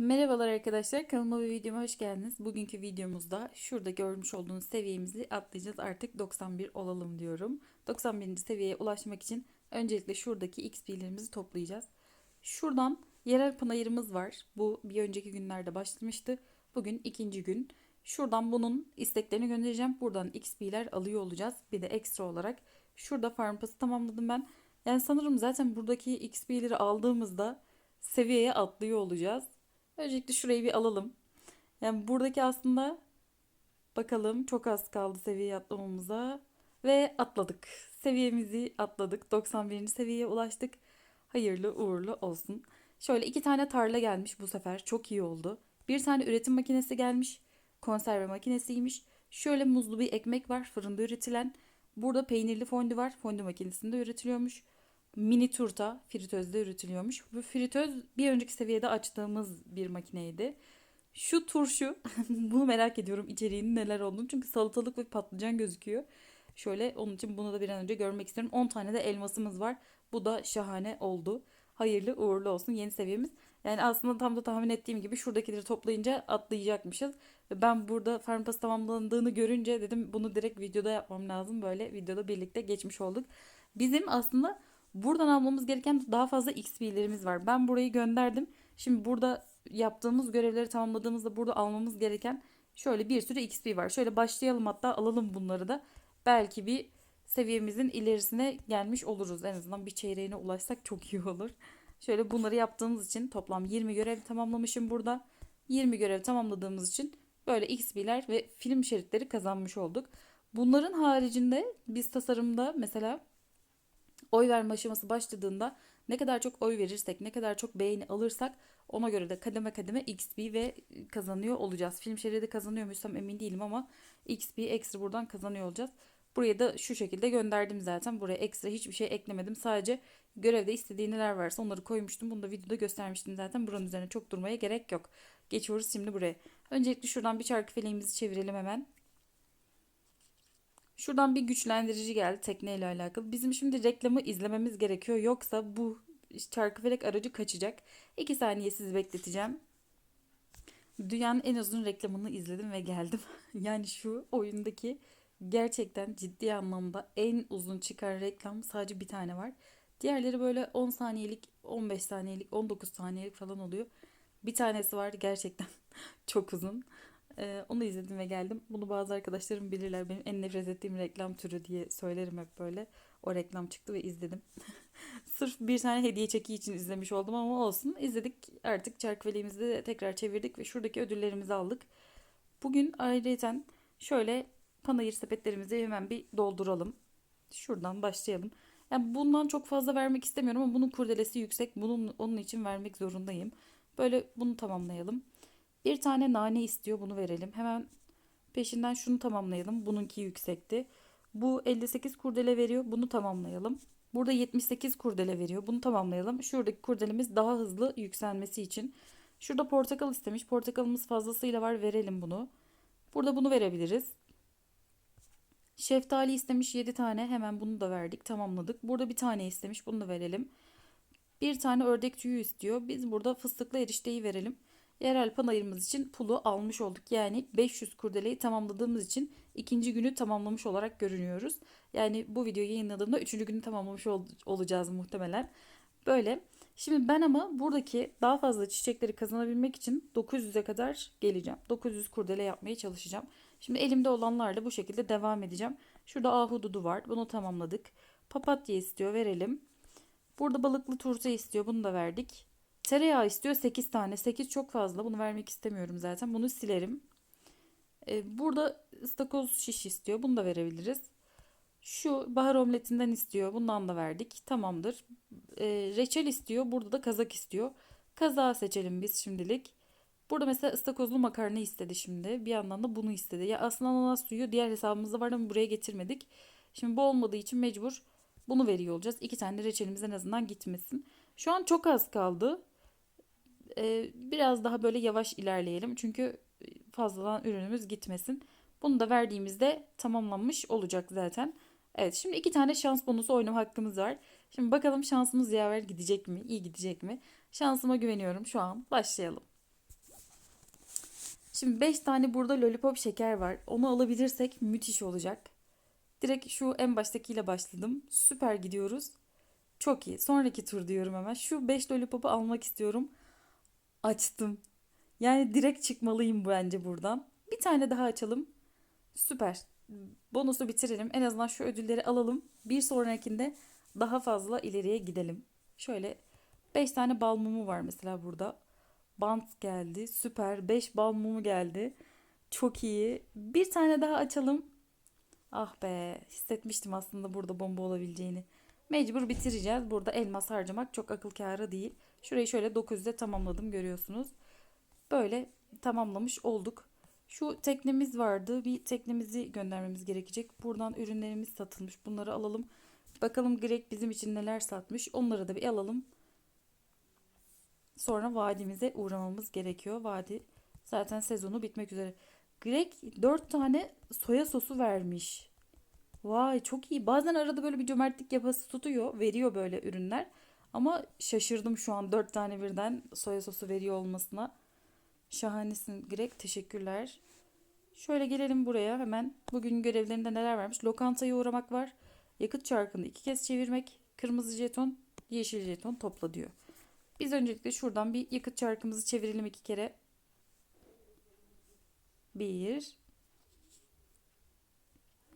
Merhabalar arkadaşlar kanalıma ve videoma hoş geldiniz. Bugünkü videomuzda şurada görmüş olduğunuz seviyemizi atlayacağız artık 91 olalım diyorum. 91. seviyeye ulaşmak için öncelikle şuradaki XP'lerimizi toplayacağız. Şuradan yerel panayırımız var. Bu bir önceki günlerde başlamıştı. Bugün ikinci gün. Şuradan bunun isteklerini göndereceğim. Buradan XP'ler alıyor olacağız. Bir de ekstra olarak şurada farm pass'ı tamamladım ben. Yani sanırım zaten buradaki XP'leri aldığımızda seviyeye atlıyor olacağız. Öncelikle şurayı bir alalım. Yani buradaki aslında bakalım çok az kaldı seviyeye atlamamıza. Ve atladık. Seviyemizi atladık. 91. seviyeye ulaştık. Hayırlı uğurlu olsun. Şöyle iki tane tarla gelmiş bu sefer. Çok iyi oldu. Bir tane üretim makinesi gelmiş. Konserve makinesiymiş. Şöyle muzlu bir ekmek var fırında üretilen. Burada peynirli fondü var. Fondü makinesinde üretiliyormuş. Mini turta fritözde üretiliyormuş. Bu fritöz bir önceki seviyede açtığımız bir makineydi. Şu turşu, bunu merak ediyorum içeriğinin neler olduğunu. Çünkü salatalık ve patlıcan gözüküyor. Şöyle onun için bunu da bir an önce görmek istiyorum. 10 tane de elmasımız var. Bu da şahane oldu. Hayırlı uğurlu olsun yeni seviyemiz. Yani aslında tam da tahmin ettiğim gibi şuradakileri toplayınca atlayacakmışız. Ben burada farm pass tamamlandığını görünce dedim bunu direkt videoda yapmam lazım. Böyle videoda birlikte geçmiş olduk. Bizim aslında buradan almamız gereken daha fazla XP'lerimiz var. Ben burayı gönderdim. Şimdi burada yaptığımız görevleri tamamladığımızda burada almamız gereken şöyle bir sürü XP var. Şöyle başlayalım hatta alalım bunları da. Belki bir seviyemizin ilerisine gelmiş oluruz. En azından bir çeyreğine ulaşsak çok iyi olur. Şöyle bunları yaptığımız için toplam 20 görev tamamlamışım burada. 20 görev tamamladığımız için böyle XP'ler ve film şeritleri kazanmış olduk. Bunların haricinde biz tasarımda mesela oy verme aşaması başladığında ne kadar çok oy verirsek, ne kadar çok beğeni alırsak ona göre de kademe kademe XP ve kazanıyor olacağız. Film şeridi kazanıyor muysam emin değilim ama XP ekstra buradan kazanıyor olacağız. Buraya da şu şekilde gönderdim zaten. Buraya ekstra hiçbir şey eklemedim. Sadece görevde istediği neler varsa onları koymuştum. Bunu da videoda göstermiştim zaten. Buranın üzerine çok durmaya gerek yok. Geçiyoruz şimdi buraya. Öncelikle şuradan bir çarkı feleğimizi çevirelim hemen. Şuradan bir güçlendirici geldi tekneyle alakalı. Bizim şimdi reklamı izlememiz gerekiyor. Yoksa bu çarkıfelek aracı kaçacak. 2 saniye sizi bekleteceğim. Dünyanın en uzun reklamını izledim ve geldim. yani şu oyundaki gerçekten ciddi anlamda en uzun çıkan reklam sadece bir tane var. Diğerleri böyle 10 saniyelik, 15 saniyelik, 19 saniyelik falan oluyor. Bir tanesi var gerçekten çok uzun. Ee, onu izledim ve geldim. Bunu bazı arkadaşlarım bilirler. Benim en nefret ettiğim reklam türü diye söylerim hep böyle. O reklam çıktı ve izledim. Sırf bir tane hediye çeki için izlemiş oldum ama olsun. İzledik. Artık çarkıfeleğimizi de tekrar çevirdik ve şuradaki ödüllerimizi aldık. Bugün ayrıca şöyle panayır sepetlerimizi hemen bir dolduralım. Şuradan başlayalım. Yani bundan çok fazla vermek istemiyorum ama bunun kurdelesi yüksek. Bunun onun için vermek zorundayım. Böyle bunu tamamlayalım. Bir tane nane istiyor bunu verelim. Hemen peşinden şunu tamamlayalım. Bununki yüksekti. Bu 58 kurdele veriyor. Bunu tamamlayalım. Burada 78 kurdele veriyor. Bunu tamamlayalım. Şuradaki kurdelemiz daha hızlı yükselmesi için. Şurada portakal istemiş. Portakalımız fazlasıyla var. Verelim bunu. Burada bunu verebiliriz. Şeftali istemiş 7 tane. Hemen bunu da verdik. Tamamladık. Burada bir tane istemiş. Bunu da verelim. Bir tane ördek tüyü istiyor. Biz burada fıstıklı erişteyi verelim. Yerel panayırımız için pulu almış olduk. Yani 500 kurdeleyi tamamladığımız için ikinci günü tamamlamış olarak görünüyoruz. Yani bu videoyu yayınladığımda üçüncü günü tamamlamış ol olacağız muhtemelen. Böyle. Şimdi ben ama buradaki daha fazla çiçekleri kazanabilmek için 900'e kadar geleceğim. 900 kurdele yapmaya çalışacağım. Şimdi elimde olanlarla bu şekilde devam edeceğim. Şurada ahududu var. Bunu tamamladık. Papatya istiyor verelim. Burada balıklı turta istiyor. Bunu da verdik. Tereyağı istiyor 8 tane. 8 çok fazla. Bunu vermek istemiyorum zaten. Bunu silerim. Ee, burada ıstakoz şiş istiyor. Bunu da verebiliriz. Şu bahar omletinden istiyor. Bundan da verdik. Tamamdır. Ee, reçel istiyor. Burada da kazak istiyor. Kazağı seçelim biz şimdilik. Burada mesela ıstakozlu makarna istedi şimdi. Bir yandan da bunu istedi. Ya aslında ananas suyu diğer hesabımızda var ama buraya getirmedik. Şimdi bu olmadığı için mecbur bunu veriyor olacağız. İki tane reçelimiz en azından gitmesin. Şu an çok az kaldı. Ee, biraz daha böyle yavaş ilerleyelim. Çünkü fazladan ürünümüz gitmesin. Bunu da verdiğimizde tamamlanmış olacak zaten. Evet şimdi iki tane şans bonusu oynama hakkımız var. Şimdi bakalım şansımız yaver gidecek mi? İyi gidecek mi? Şansıma güveniyorum şu an. Başlayalım. Şimdi 5 tane burada lollipop şeker var. Onu alabilirsek müthiş olacak. Direkt şu en baştakiyle başladım. Süper gidiyoruz. Çok iyi. Sonraki tur diyorum hemen. Şu 5 lollipopu almak istiyorum. Açtım. Yani direkt çıkmalıyım bence buradan. Bir tane daha açalım. Süper. Bonusu bitirelim. En azından şu ödülleri alalım. Bir sonrakinde daha fazla ileriye gidelim. Şöyle 5 tane bal mumu var mesela burada. Bant geldi. Süper. 5 bal mumu geldi. Çok iyi. Bir tane daha açalım. Ah be. Hissetmiştim aslında burada bomba olabileceğini. Mecbur bitireceğiz. Burada elmas harcamak çok akıl kârı değil. Şurayı şöyle 900'de tamamladım görüyorsunuz. Böyle tamamlamış olduk. Şu teknemiz vardı. Bir teknemizi göndermemiz gerekecek. Buradan ürünlerimiz satılmış. Bunları alalım. Bakalım Greg bizim için neler satmış. Onları da bir alalım. Sonra vadimize uğramamız gerekiyor. Vadi zaten sezonu bitmek üzere. Greg 4 tane soya sosu vermiş. Vay çok iyi. Bazen arada böyle bir cömertlik yapası tutuyor. Veriyor böyle ürünler. Ama şaşırdım şu an 4 tane birden soya sosu veriyor olmasına. Şahanesin Greg. Teşekkürler. Şöyle gelelim buraya hemen. Bugün görevlerinde neler vermiş? Lokantaya uğramak var. Yakıt çarkını iki kez çevirmek. Kırmızı jeton, yeşil jeton topla diyor. Biz öncelikle şuradan bir yakıt çarkımızı çevirelim iki kere. Bir.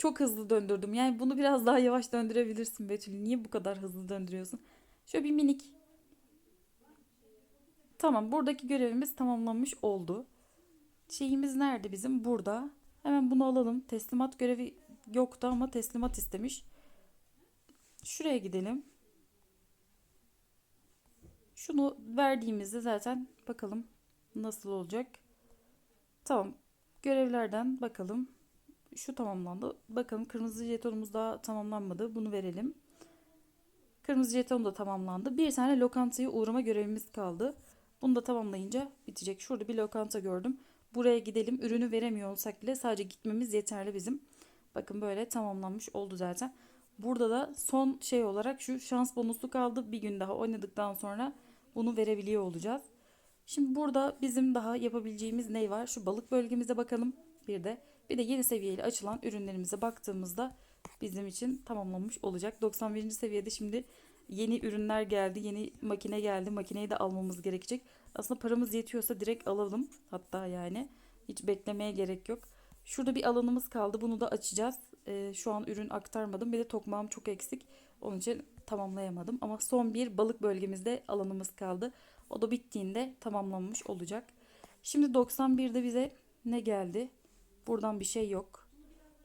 Çok hızlı döndürdüm. Yani bunu biraz daha yavaş döndürebilirsin Betül. Niye bu kadar hızlı döndürüyorsun? Şöyle bir minik. Tamam buradaki görevimiz tamamlanmış oldu. Şeyimiz nerede bizim? Burada. Hemen bunu alalım. Teslimat görevi yoktu ama teslimat istemiş. Şuraya gidelim. Şunu verdiğimizde zaten bakalım nasıl olacak. Tamam. Görevlerden bakalım. Şu tamamlandı. Bakalım kırmızı jetonumuz daha tamamlanmadı. Bunu verelim. Kırmızı jeton da tamamlandı. Bir tane lokantaya uğrama görevimiz kaldı. Bunu da tamamlayınca bitecek. Şurada bir lokanta gördüm. Buraya gidelim. Ürünü veremiyor olsak bile sadece gitmemiz yeterli bizim. Bakın böyle tamamlanmış oldu zaten. Burada da son şey olarak şu şans bonusu kaldı. Bir gün daha oynadıktan sonra bunu verebiliyor olacağız. Şimdi burada bizim daha yapabileceğimiz ne var? Şu balık bölgemize bakalım. Bir de bir de yeni seviyeyle açılan ürünlerimize baktığımızda bizim için tamamlanmış olacak. 91. seviyede şimdi yeni ürünler geldi. Yeni makine geldi. Makineyi de almamız gerekecek. Aslında paramız yetiyorsa direkt alalım. Hatta yani hiç beklemeye gerek yok. Şurada bir alanımız kaldı. Bunu da açacağız. Ee, şu an ürün aktarmadım. Bir de tokmağım çok eksik. Onun için tamamlayamadım. Ama son bir balık bölgemizde alanımız kaldı. O da bittiğinde tamamlanmış olacak. Şimdi 91'de bize ne geldi? Buradan bir şey yok.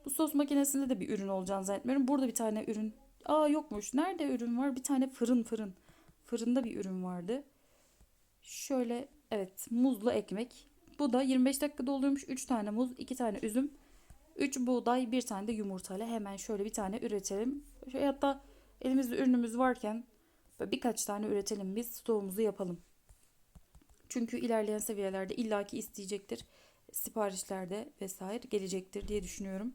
Bu sos makinesinde de bir ürün olacağını zannetmiyorum. Burada bir tane ürün. Aa yokmuş. Nerede ürün var? Bir tane fırın fırın. Fırında bir ürün vardı. Şöyle evet muzlu ekmek. Bu da 25 dakikada oluyormuş. 3 tane muz, 2 tane üzüm, 3 buğday, 1 tane de yumurtayla hemen şöyle bir tane üretelim. Şöyle hatta elimizde ürünümüz varken birkaç tane üretelim biz stoğumuzu yapalım. Çünkü ilerleyen seviyelerde illaki isteyecektir. Siparişlerde vesaire gelecektir diye düşünüyorum.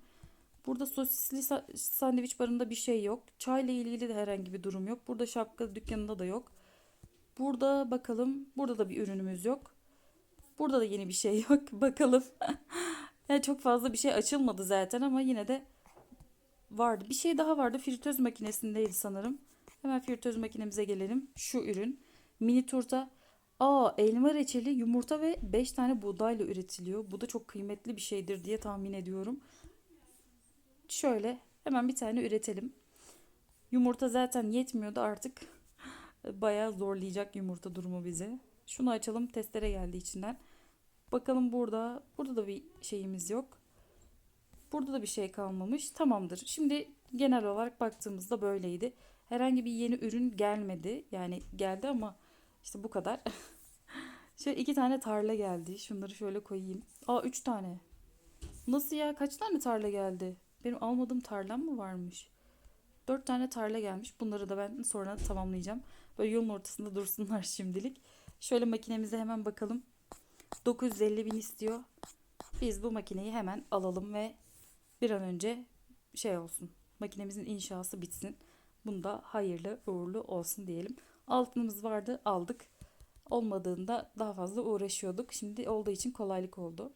Burada sosisli sa- sandviç barında bir şey yok. Çayla ilgili de herhangi bir durum yok. Burada şapka dükkanında da yok. Burada bakalım. Burada da bir ürünümüz yok. Burada da yeni bir şey yok. Bakalım. yani çok fazla bir şey açılmadı zaten ama yine de vardı. Bir şey daha vardı. Fritöz makinesindeydi sanırım. Hemen fritöz makinemize gelelim. Şu ürün. Mini turta. Aa elma reçeli, yumurta ve 5 tane buğdayla üretiliyor. Bu da çok kıymetli bir şeydir diye tahmin ediyorum. Şöyle hemen bir tane üretelim. Yumurta zaten yetmiyordu artık. Bayağı zorlayacak yumurta durumu bizi. Şunu açalım. Testere geldi içinden. Bakalım burada. Burada da bir şeyimiz yok. Burada da bir şey kalmamış. Tamamdır. Şimdi genel olarak baktığımızda böyleydi. Herhangi bir yeni ürün gelmedi. Yani geldi ama işte bu kadar. şöyle iki tane tarla geldi. Şunları şöyle koyayım. Aa üç tane. Nasıl ya? Kaç tane tarla geldi? Benim almadığım tarlam mı varmış? Dört tane tarla gelmiş. Bunları da ben sonra tamamlayacağım. Böyle yolun ortasında dursunlar şimdilik. Şöyle makinemize hemen bakalım. 950 bin istiyor. Biz bu makineyi hemen alalım ve bir an önce şey olsun. Makinemizin inşası bitsin. Bunda hayırlı uğurlu olsun diyelim. Altınımız vardı aldık. Olmadığında daha fazla uğraşıyorduk. Şimdi olduğu için kolaylık oldu.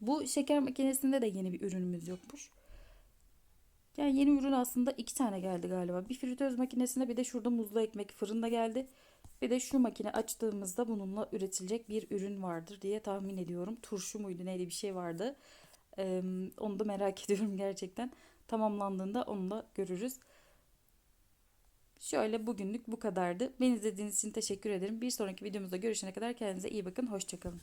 Bu şeker makinesinde de yeni bir ürünümüz yokmuş. Yani yeni ürün aslında iki tane geldi galiba. Bir fritöz makinesinde bir de şurada muzlu ekmek fırında geldi. Bir de şu makine açtığımızda bununla üretilecek bir ürün vardır diye tahmin ediyorum. Turşu muydu neydi bir şey vardı. Ee, onu da merak ediyorum gerçekten. Tamamlandığında onu da görürüz. Şöyle bugünlük bu kadardı. Beni izlediğiniz için teşekkür ederim. Bir sonraki videomuzda görüşene kadar kendinize iyi bakın. Hoşçakalın.